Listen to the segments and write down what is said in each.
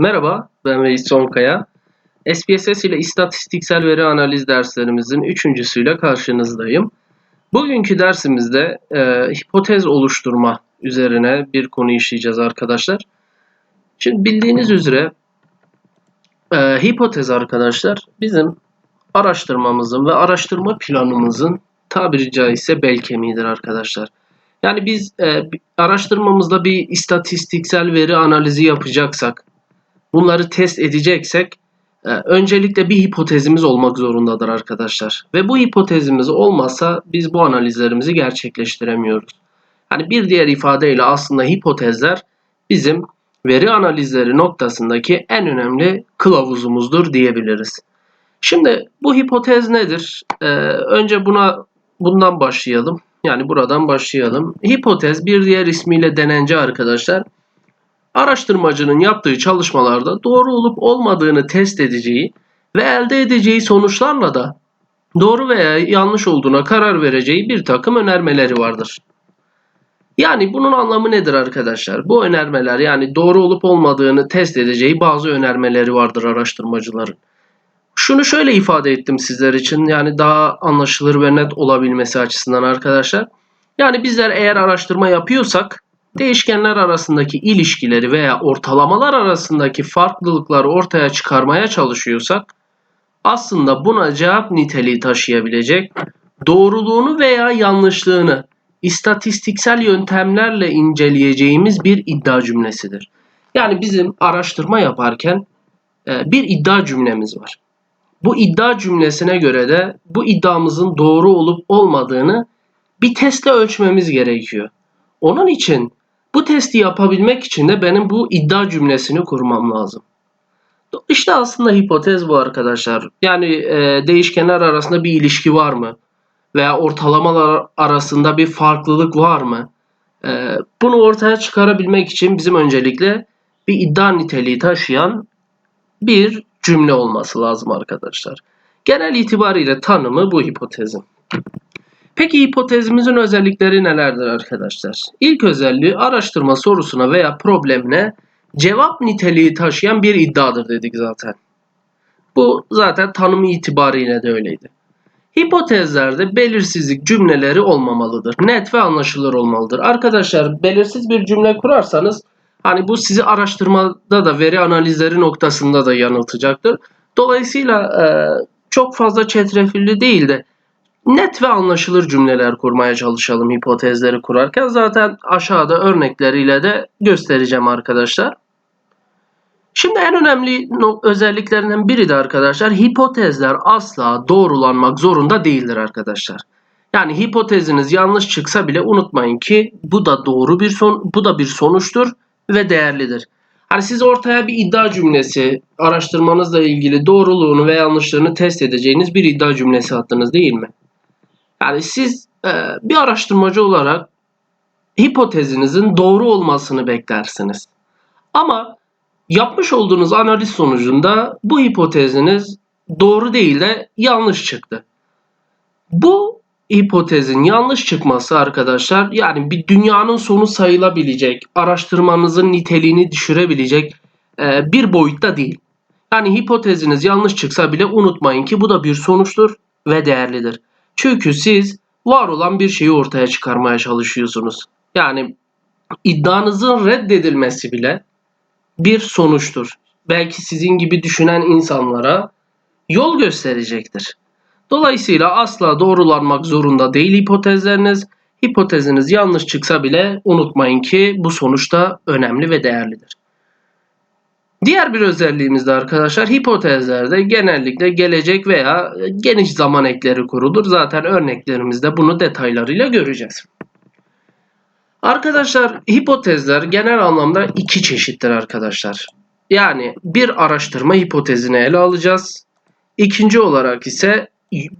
Merhaba, ben Reis Sonkaya. SPSS ile istatistiksel veri analiz derslerimizin üçüncüsüyle karşınızdayım. Bugünkü dersimizde e, hipotez oluşturma üzerine bir konu işleyeceğiz arkadaşlar. Şimdi bildiğiniz üzere e, hipotez arkadaşlar bizim araştırmamızın ve araştırma planımızın tabiri caizse bel kemiğidir arkadaşlar. Yani biz e, araştırmamızda bir istatistiksel veri analizi yapacaksak, bunları test edeceksek e, öncelikle bir hipotezimiz olmak zorundadır arkadaşlar. Ve bu hipotezimiz olmazsa biz bu analizlerimizi gerçekleştiremiyoruz. Hani bir diğer ifadeyle aslında hipotezler bizim veri analizleri noktasındaki en önemli kılavuzumuzdur diyebiliriz. Şimdi bu hipotez nedir? Ee, önce buna bundan başlayalım. Yani buradan başlayalım. Hipotez bir diğer ismiyle denence arkadaşlar. Araştırmacının yaptığı çalışmalarda doğru olup olmadığını test edeceği ve elde edeceği sonuçlarla da doğru veya yanlış olduğuna karar vereceği bir takım önermeleri vardır. Yani bunun anlamı nedir arkadaşlar? Bu önermeler yani doğru olup olmadığını test edeceği bazı önermeleri vardır araştırmacıların. Şunu şöyle ifade ettim sizler için yani daha anlaşılır ve net olabilmesi açısından arkadaşlar. Yani bizler eğer araştırma yapıyorsak değişkenler arasındaki ilişkileri veya ortalamalar arasındaki farklılıkları ortaya çıkarmaya çalışıyorsak aslında buna cevap niteliği taşıyabilecek doğruluğunu veya yanlışlığını istatistiksel yöntemlerle inceleyeceğimiz bir iddia cümlesidir. Yani bizim araştırma yaparken e, bir iddia cümlemiz var. Bu iddia cümlesine göre de bu iddiamızın doğru olup olmadığını bir testle ölçmemiz gerekiyor. Onun için bu testi yapabilmek için de benim bu iddia cümlesini kurmam lazım. İşte aslında hipotez bu arkadaşlar. Yani e, değişkenler arasında bir ilişki var mı? Veya ortalamalar arasında bir farklılık var mı? E, bunu ortaya çıkarabilmek için bizim öncelikle bir iddia niteliği taşıyan bir cümle olması lazım arkadaşlar. Genel itibariyle tanımı bu hipotezin. Peki hipotezimizin özellikleri nelerdir arkadaşlar? İlk özelliği araştırma sorusuna veya problemine cevap niteliği taşıyan bir iddiadır dedik zaten. Bu zaten tanımı itibariyle de öyleydi. Hipotezlerde belirsizlik cümleleri olmamalıdır. Net ve anlaşılır olmalıdır. Arkadaşlar belirsiz bir cümle kurarsanız hani bu sizi araştırmada da veri analizleri noktasında da yanıltacaktır. Dolayısıyla çok fazla çetrefilli değil de net ve anlaşılır cümleler kurmaya çalışalım hipotezleri kurarken. Zaten aşağıda örnekleriyle de göstereceğim arkadaşlar. Şimdi en önemli özelliklerinden biri de arkadaşlar hipotezler asla doğrulanmak zorunda değildir arkadaşlar. Yani hipoteziniz yanlış çıksa bile unutmayın ki bu da doğru bir son bu da bir sonuçtur ve değerlidir. Hani siz ortaya bir iddia cümlesi, araştırmanızla ilgili doğruluğunu ve yanlışlığını test edeceğiniz bir iddia cümlesi attınız değil mi? Yani siz e, bir araştırmacı olarak hipotezinizin doğru olmasını beklersiniz. Ama yapmış olduğunuz analiz sonucunda bu hipoteziniz doğru değil de yanlış çıktı. Bu hipotezin yanlış çıkması arkadaşlar yani bir dünyanın sonu sayılabilecek, araştırmanızın niteliğini düşürebilecek e, bir boyutta değil. Yani hipoteziniz yanlış çıksa bile unutmayın ki bu da bir sonuçtur ve değerlidir. Çünkü siz var olan bir şeyi ortaya çıkarmaya çalışıyorsunuz. Yani iddianızın reddedilmesi bile bir sonuçtur. Belki sizin gibi düşünen insanlara yol gösterecektir. Dolayısıyla asla doğrulanmak zorunda değil hipotezleriniz. Hipoteziniz yanlış çıksa bile unutmayın ki bu sonuçta önemli ve değerlidir. Diğer bir özelliğimiz de arkadaşlar hipotezlerde genellikle gelecek veya geniş zaman ekleri kurulur. Zaten örneklerimizde bunu detaylarıyla göreceğiz. Arkadaşlar hipotezler genel anlamda iki çeşittir arkadaşlar. Yani bir araştırma hipotezini ele alacağız. İkinci olarak ise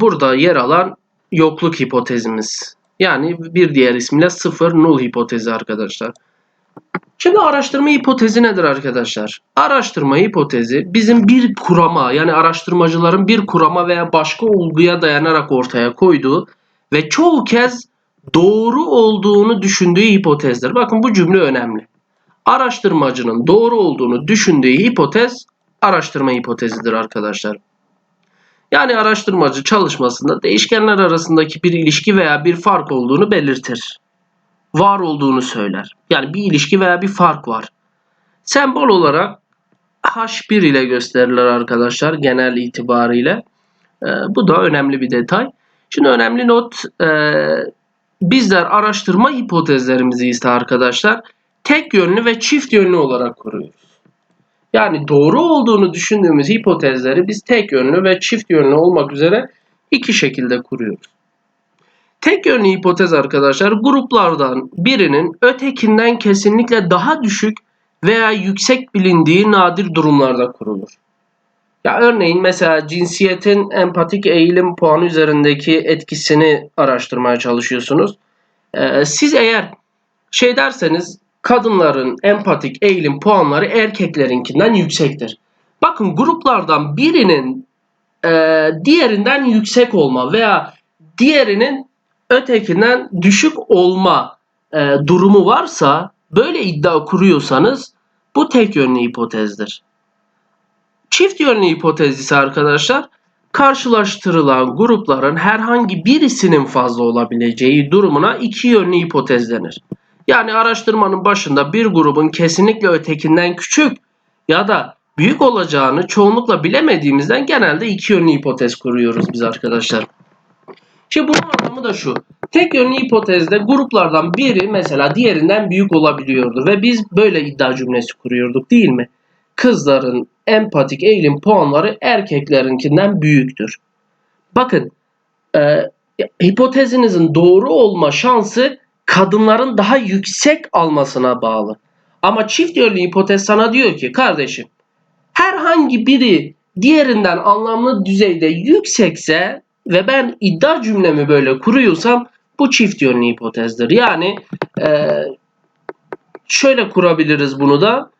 burada yer alan yokluk hipotezimiz. Yani bir diğer ismiyle sıfır null hipotezi arkadaşlar. Şimdi araştırma hipotezi nedir arkadaşlar? Araştırma hipotezi bizim bir kurama yani araştırmacıların bir kurama veya başka olguya dayanarak ortaya koyduğu ve çoğu kez doğru olduğunu düşündüğü hipotezdir. Bakın bu cümle önemli. araştırmacının doğru olduğunu düşündüğü hipotez araştırma hipotezidir arkadaşlar. Yani araştırmacı çalışmasında değişkenler arasındaki bir ilişki veya bir fark olduğunu belirtir. Var olduğunu söyler. Yani bir ilişki veya bir fark var. Sembol olarak H1 ile gösterilir arkadaşlar genel itibariyle. Ee, bu da önemli bir detay. Şimdi önemli not e, bizler araştırma hipotezlerimizi ise arkadaşlar tek yönlü ve çift yönlü olarak kuruyoruz. Yani doğru olduğunu düşündüğümüz hipotezleri biz tek yönlü ve çift yönlü olmak üzere iki şekilde kuruyoruz. Tek yönlü hipotez arkadaşlar gruplardan birinin ötekinden kesinlikle daha düşük veya yüksek bilindiği nadir durumlarda kurulur. Ya örneğin mesela cinsiyetin empatik eğilim puanı üzerindeki etkisini araştırmaya çalışıyorsunuz. Ee, siz eğer şey derseniz kadınların empatik eğilim puanları erkeklerinkinden yüksektir. Bakın gruplardan birinin e, diğerinden yüksek olma veya diğerinin ötekinden düşük olma e, durumu varsa böyle iddia kuruyorsanız bu tek yönlü hipotezdir. Çift yönlü hipotez ise arkadaşlar karşılaştırılan grupların herhangi birisinin fazla olabileceği durumuna iki yönlü hipotez denir. Yani araştırmanın başında bir grubun kesinlikle ötekinden küçük ya da büyük olacağını çoğunlukla bilemediğimizden genelde iki yönlü hipotez kuruyoruz biz arkadaşlar. Şimdi bunun anlamı da şu. Tek yönlü hipotezde gruplardan biri mesela diğerinden büyük olabiliyordu ve biz böyle iddia cümlesi kuruyorduk değil mi? Kızların empatik eğilim puanları erkeklerinkinden büyüktür. Bakın e, hipotezinizin doğru olma şansı kadınların daha yüksek almasına bağlı. Ama çift yönlü hipotez sana diyor ki kardeşim herhangi biri diğerinden anlamlı düzeyde yüksekse ve ben iddia cümlemi böyle kuruyorsam bu çift yönlü hipotezdir. Yani e, şöyle kurabiliriz bunu da.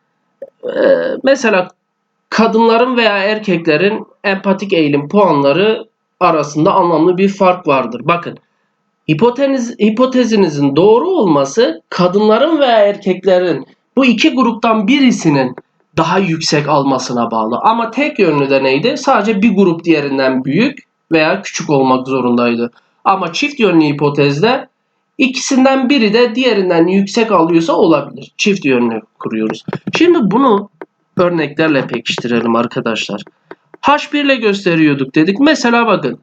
E, mesela kadınların veya erkeklerin empatik eğilim puanları arasında anlamlı bir fark vardır. Bakın hipotez, hipotezinizin doğru olması kadınların veya erkeklerin bu iki gruptan birisinin daha yüksek almasına bağlı. Ama tek yönlü de neydi? Sadece bir grup diğerinden büyük veya küçük olmak zorundaydı. Ama çift yönlü hipotezde ikisinden biri de diğerinden yüksek alıyorsa olabilir. Çift yönlü kuruyoruz. Şimdi bunu örneklerle pekiştirelim arkadaşlar. H1 ile gösteriyorduk dedik. Mesela bakın.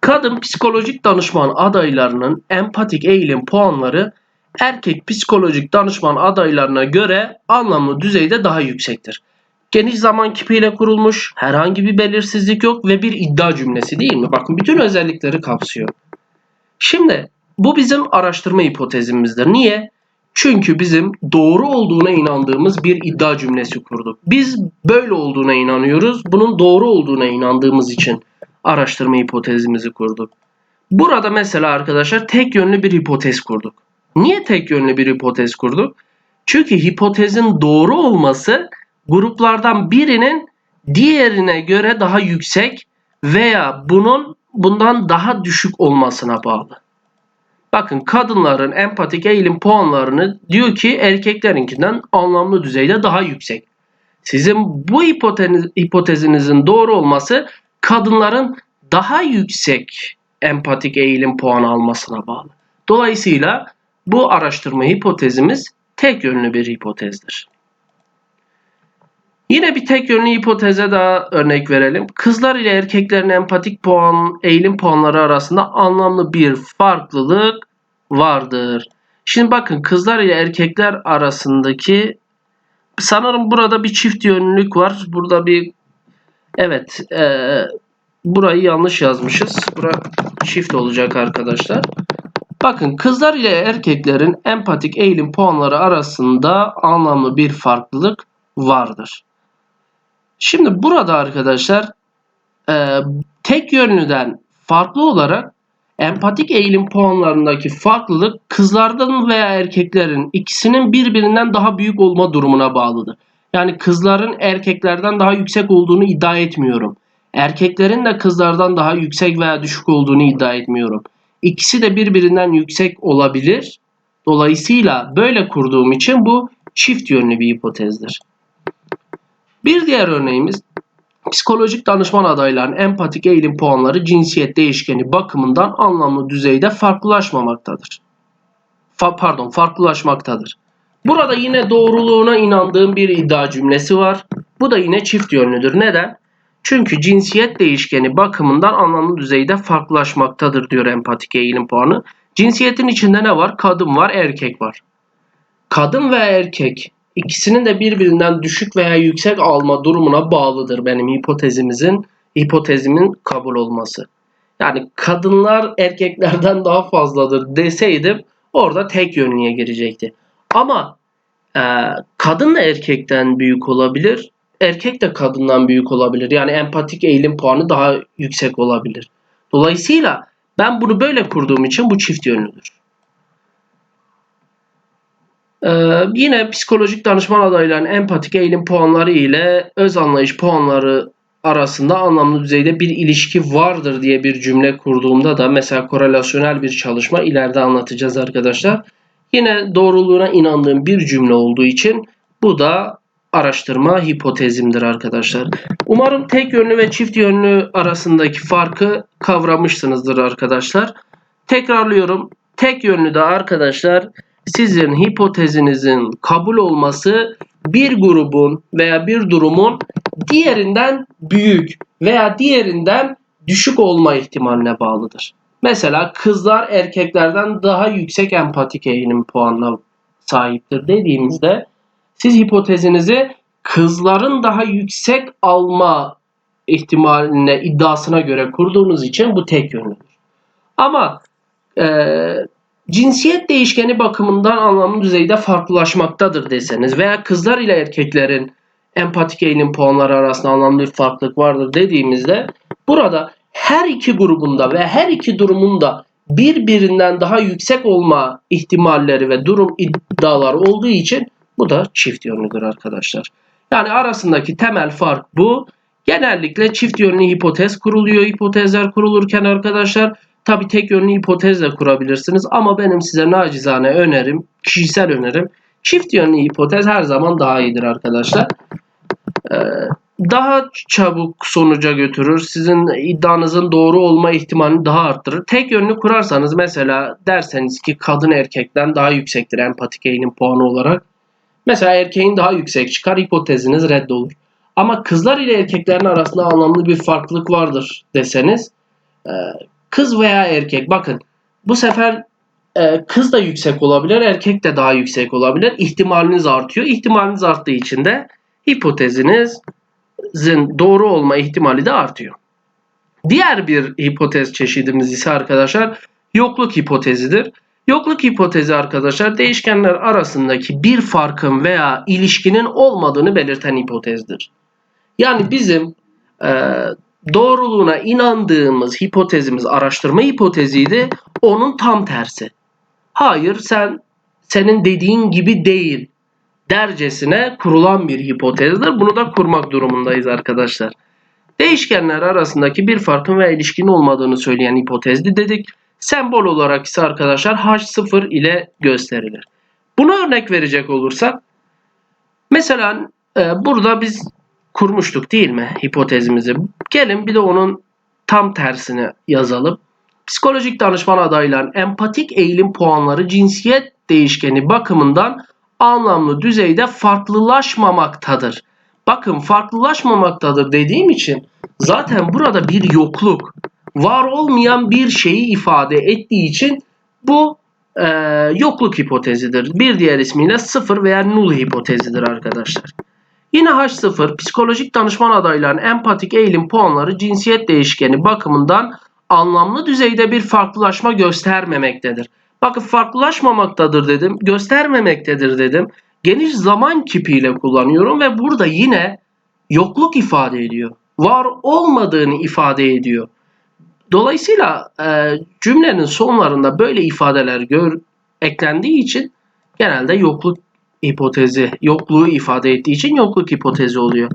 Kadın psikolojik danışman adaylarının empatik eğilim puanları erkek psikolojik danışman adaylarına göre anlamlı düzeyde daha yüksektir. Geniş zaman kipiyle kurulmuş, herhangi bir belirsizlik yok ve bir iddia cümlesi değil mi? Bakın bütün özellikleri kapsıyor. Şimdi bu bizim araştırma hipotezimizdir. Niye? Çünkü bizim doğru olduğuna inandığımız bir iddia cümlesi kurduk. Biz böyle olduğuna inanıyoruz. Bunun doğru olduğuna inandığımız için araştırma hipotezimizi kurduk. Burada mesela arkadaşlar tek yönlü bir hipotez kurduk. Niye tek yönlü bir hipotez kurduk? Çünkü hipotezin doğru olması gruplardan birinin diğerine göre daha yüksek veya bunun bundan daha düşük olmasına bağlı. Bakın kadınların empatik eğilim puanlarını diyor ki erkeklerinkinden anlamlı düzeyde daha yüksek. Sizin bu hipotez, hipotezinizin doğru olması kadınların daha yüksek empatik eğilim puanı almasına bağlı. Dolayısıyla bu araştırma hipotezimiz tek yönlü bir hipotezdir. Yine bir tek yönlü hipoteze daha örnek verelim. Kızlar ile erkeklerin empatik puan, eğilim puanları arasında anlamlı bir farklılık vardır. Şimdi bakın kızlar ile erkekler arasındaki sanırım burada bir çift yönlülük var. Burada bir evet e, burayı yanlış yazmışız. Bura çift olacak arkadaşlar. Bakın kızlar ile erkeklerin empatik eğilim puanları arasında anlamlı bir farklılık vardır. Şimdi burada arkadaşlar e, tek yönlüden farklı olarak empatik eğilim puanlarındaki farklılık kızlardan veya erkeklerin ikisinin birbirinden daha büyük olma durumuna bağlıdır. Yani kızların erkeklerden daha yüksek olduğunu iddia etmiyorum. Erkeklerin de kızlardan daha yüksek veya düşük olduğunu iddia etmiyorum. İkisi de birbirinden yüksek olabilir. Dolayısıyla böyle kurduğum için bu çift yönlü bir hipotezdir. Bir diğer örneğimiz psikolojik danışman adaylarının empatik eğilim puanları cinsiyet değişkeni bakımından anlamlı düzeyde farklılaşmamaktadır. Fa pardon, farklılaşmaktadır. Burada yine doğruluğuna inandığım bir iddia cümlesi var. Bu da yine çift yönlüdür. Neden? Çünkü cinsiyet değişkeni bakımından anlamlı düzeyde farklılaşmaktadır diyor empatik eğilim puanı. Cinsiyetin içinde ne var? Kadın var, erkek var. Kadın ve erkek ikisinin de birbirinden düşük veya yüksek alma durumuna bağlıdır benim hipotezimizin hipotezimin kabul olması. Yani kadınlar erkeklerden daha fazladır deseydim orada tek yönlüye girecekti. Ama e, kadın da erkekten büyük olabilir, erkek de kadından büyük olabilir. Yani empatik eğilim puanı daha yüksek olabilir. Dolayısıyla ben bunu böyle kurduğum için bu çift yönlüdür. Ee, yine psikolojik danışman adaylarının empatik eğilim puanları ile öz anlayış puanları arasında anlamlı düzeyde bir ilişki vardır diye bir cümle kurduğumda da mesela korelasyonel bir çalışma ileride anlatacağız arkadaşlar. Yine doğruluğuna inandığım bir cümle olduğu için bu da araştırma hipotezimdir arkadaşlar. Umarım tek yönlü ve çift yönlü arasındaki farkı kavramışsınızdır arkadaşlar. Tekrarlıyorum. Tek yönlü de arkadaşlar sizin hipotezinizin kabul olması bir grubun veya bir durumun diğerinden büyük veya diğerinden düşük olma ihtimaline bağlıdır. Mesela kızlar erkeklerden daha yüksek empatik eğilim puanına sahiptir dediğimizde siz hipotezinizi kızların daha yüksek alma ihtimaline iddiasına göre kurduğunuz için bu tek yönlüdür. Ama e, cinsiyet değişkeni bakımından anlamlı düzeyde farklılaşmaktadır deseniz veya kızlar ile erkeklerin empatik eğilim puanları arasında anlamlı bir farklılık vardır dediğimizde burada her iki grubunda ve her iki durumunda birbirinden daha yüksek olma ihtimalleri ve durum iddialar olduğu için bu da çift yönlüdür arkadaşlar. Yani arasındaki temel fark bu. Genellikle çift yönlü hipotez kuruluyor. Hipotezler kurulurken arkadaşlar tabi tek yönlü hipotez de kurabilirsiniz. Ama benim size nacizane önerim, kişisel önerim çift yönlü hipotez her zaman daha iyidir arkadaşlar. Ee, daha çabuk sonuca götürür. Sizin iddianızın doğru olma ihtimalini daha arttırır. Tek yönlü kurarsanız mesela derseniz ki kadın erkekten daha yüksektir empatik eğilim puanı olarak. Mesela erkeğin daha yüksek çıkar hipoteziniz reddolur. Ama kızlar ile erkeklerin arasında anlamlı bir farklılık vardır deseniz e, kız veya erkek bakın bu sefer e, kız da yüksek olabilir erkek de daha yüksek olabilir. İhtimaliniz artıyor. İhtimaliniz arttığı için de hipotezinizin doğru olma ihtimali de artıyor. Diğer bir hipotez çeşidimiz ise arkadaşlar yokluk hipotezidir. Yokluk hipotezi arkadaşlar değişkenler arasındaki bir farkın veya ilişkinin olmadığını belirten hipotezdir. Yani bizim e, doğruluğuna inandığımız hipotezimiz araştırma hipoteziydi. Onun tam tersi. Hayır sen senin dediğin gibi değil dercesine kurulan bir hipotezdir. Bunu da kurmak durumundayız arkadaşlar. Değişkenler arasındaki bir farkın veya ilişkinin olmadığını söyleyen hipotezdi dedik. Sembol olarak ise arkadaşlar H0 ile gösterilir. Buna örnek verecek olursak mesela e, burada biz kurmuştuk değil mi hipotezimizi? Gelin bir de onun tam tersini yazalım. Psikolojik danışman adayların empatik eğilim puanları cinsiyet değişkeni bakımından anlamlı düzeyde farklılaşmamaktadır. Bakın farklılaşmamaktadır dediğim için zaten burada bir yokluk var olmayan bir şeyi ifade ettiği için bu e, yokluk hipotezidir. Bir diğer ismiyle sıfır veya null hipotezidir arkadaşlar. Yine H0 psikolojik danışman adaylarının empatik eğilim puanları cinsiyet değişkeni bakımından anlamlı düzeyde bir farklılaşma göstermemektedir. Bakın farklılaşmamaktadır dedim, göstermemektedir dedim. Geniş zaman kipiyle kullanıyorum ve burada yine yokluk ifade ediyor. Var olmadığını ifade ediyor. Dolayısıyla e, cümlenin sonlarında böyle ifadeler gör, eklendiği için genelde yokluk hipotezi, yokluğu ifade ettiği için yokluk hipotezi oluyor.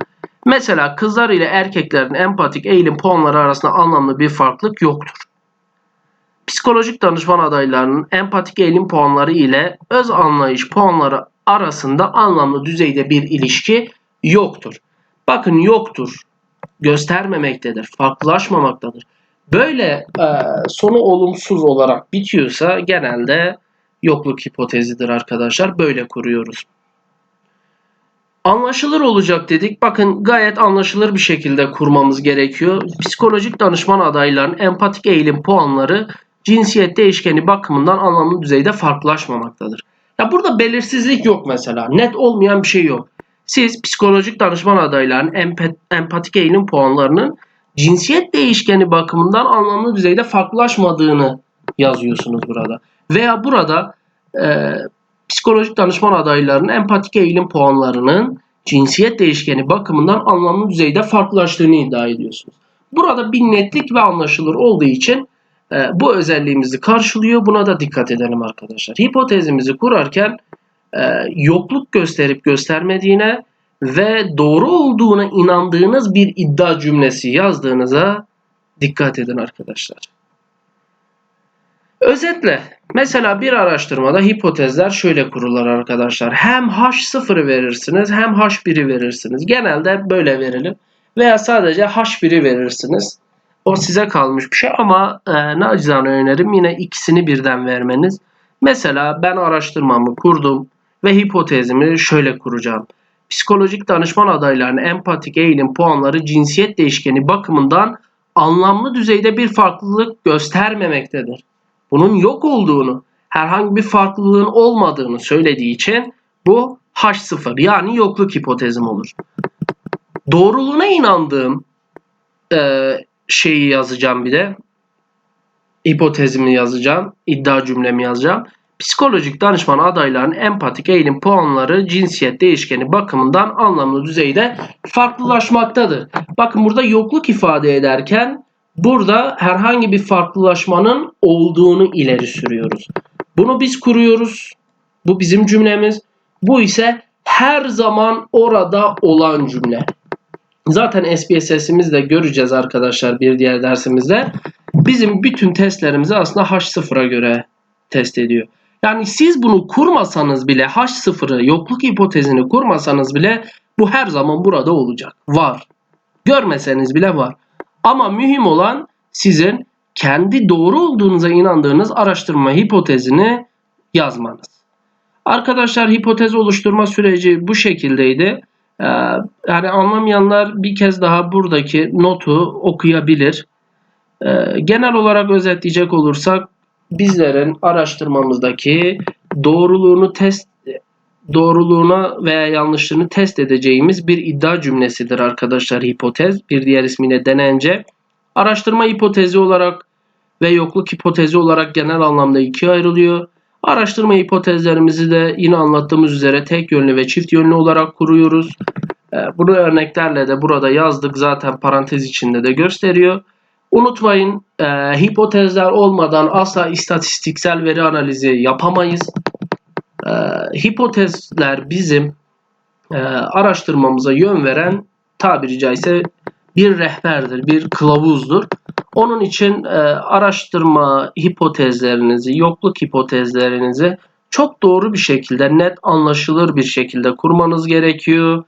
Mesela kızlar ile erkeklerin empatik eğilim puanları arasında anlamlı bir farklılık yoktur. Psikolojik danışman adaylarının empatik eğilim puanları ile öz anlayış puanları arasında anlamlı düzeyde bir ilişki yoktur. Bakın yoktur, göstermemektedir, farklılaşmamaktadır. Böyle e, sonu olumsuz olarak bitiyorsa genelde yokluk hipotezidir arkadaşlar. Böyle kuruyoruz. Anlaşılır olacak dedik. Bakın gayet anlaşılır bir şekilde kurmamız gerekiyor. Psikolojik danışman adayların empatik eğilim puanları cinsiyet değişkeni bakımından anlamlı düzeyde farklılaşmamaktadır. Ya burada belirsizlik yok mesela. Net olmayan bir şey yok. Siz psikolojik danışman adayların empat empatik eğilim puanlarının cinsiyet değişkeni bakımından anlamlı düzeyde farklılaşmadığını yazıyorsunuz burada. Veya burada e, psikolojik danışman adaylarının empatik eğilim puanlarının cinsiyet değişkeni bakımından anlamlı düzeyde farklılaştığını iddia ediyorsunuz. Burada bir netlik ve anlaşılır olduğu için e, bu özelliğimizi karşılıyor. Buna da dikkat edelim arkadaşlar. Hipotezimizi kurarken e, yokluk gösterip göstermediğine ve doğru olduğuna inandığınız bir iddia cümlesi yazdığınıza dikkat edin arkadaşlar. Özetle mesela bir araştırmada hipotezler şöyle kurulur arkadaşlar. Hem H0'ı verirsiniz hem H1'i verirsiniz. Genelde böyle verilir. Veya sadece H1'i verirsiniz. O size kalmış bir şey ama e, nacizane önerim yine ikisini birden vermeniz. Mesela ben araştırmamı kurdum ve hipotezimi şöyle kuracağım. Psikolojik danışman adaylarının empatik eğilim puanları cinsiyet değişkeni bakımından anlamlı düzeyde bir farklılık göstermemektedir bunun yok olduğunu, herhangi bir farklılığın olmadığını söylediği için bu H0 yani yokluk hipotezim olur. Doğruluğuna inandığım e, şeyi yazacağım bir de. Hipotezimi yazacağım, iddia cümlemi yazacağım. Psikolojik danışman adayların empatik eğilim puanları cinsiyet değişkeni bakımından anlamlı düzeyde farklılaşmaktadır. Bakın burada yokluk ifade ederken Burada herhangi bir farklılaşmanın olduğunu ileri sürüyoruz. Bunu biz kuruyoruz. Bu bizim cümlemiz. Bu ise her zaman orada olan cümle. Zaten SPSS'imizde göreceğiz arkadaşlar bir diğer dersimizde. Bizim bütün testlerimizi aslında H0'a göre test ediyor. Yani siz bunu kurmasanız bile H0'ı yokluk hipotezini kurmasanız bile bu her zaman burada olacak. Var. Görmeseniz bile var. Ama mühim olan sizin kendi doğru olduğunuza inandığınız araştırma hipotezini yazmanız. Arkadaşlar hipotez oluşturma süreci bu şekildeydi. Ee, yani anlamayanlar bir kez daha buradaki notu okuyabilir. Ee, genel olarak özetleyecek olursak bizlerin araştırmamızdaki doğruluğunu test doğruluğuna veya yanlışlığını test edeceğimiz bir iddia cümlesidir arkadaşlar hipotez. Bir diğer ismiyle denence. Araştırma hipotezi olarak ve yokluk hipotezi olarak genel anlamda ikiye ayrılıyor. Araştırma hipotezlerimizi de yine anlattığımız üzere tek yönlü ve çift yönlü olarak kuruyoruz. Ee, bunu örneklerle de burada yazdık zaten parantez içinde de gösteriyor. Unutmayın e, hipotezler olmadan asla istatistiksel veri analizi yapamayız. E, hipotezler bizim e, araştırmamıza yön veren tabiri caizse bir rehberdir, bir kılavuzdur. Onun için e, araştırma hipotezlerinizi, yokluk hipotezlerinizi çok doğru bir şekilde, net anlaşılır bir şekilde kurmanız gerekiyor.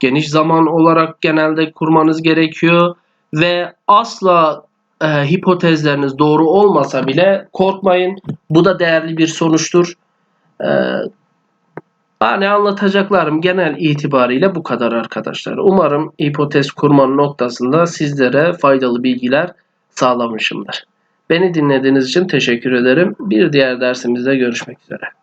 Geniş zaman olarak genelde kurmanız gerekiyor ve asla e, hipotezleriniz doğru olmasa bile korkmayın. Bu da değerli bir sonuçtur. Yani anlatacaklarım genel itibariyle bu kadar arkadaşlar. Umarım hipotez kurmanın noktasında sizlere faydalı bilgiler sağlamışımdır. Beni dinlediğiniz için teşekkür ederim. Bir diğer dersimizde görüşmek üzere.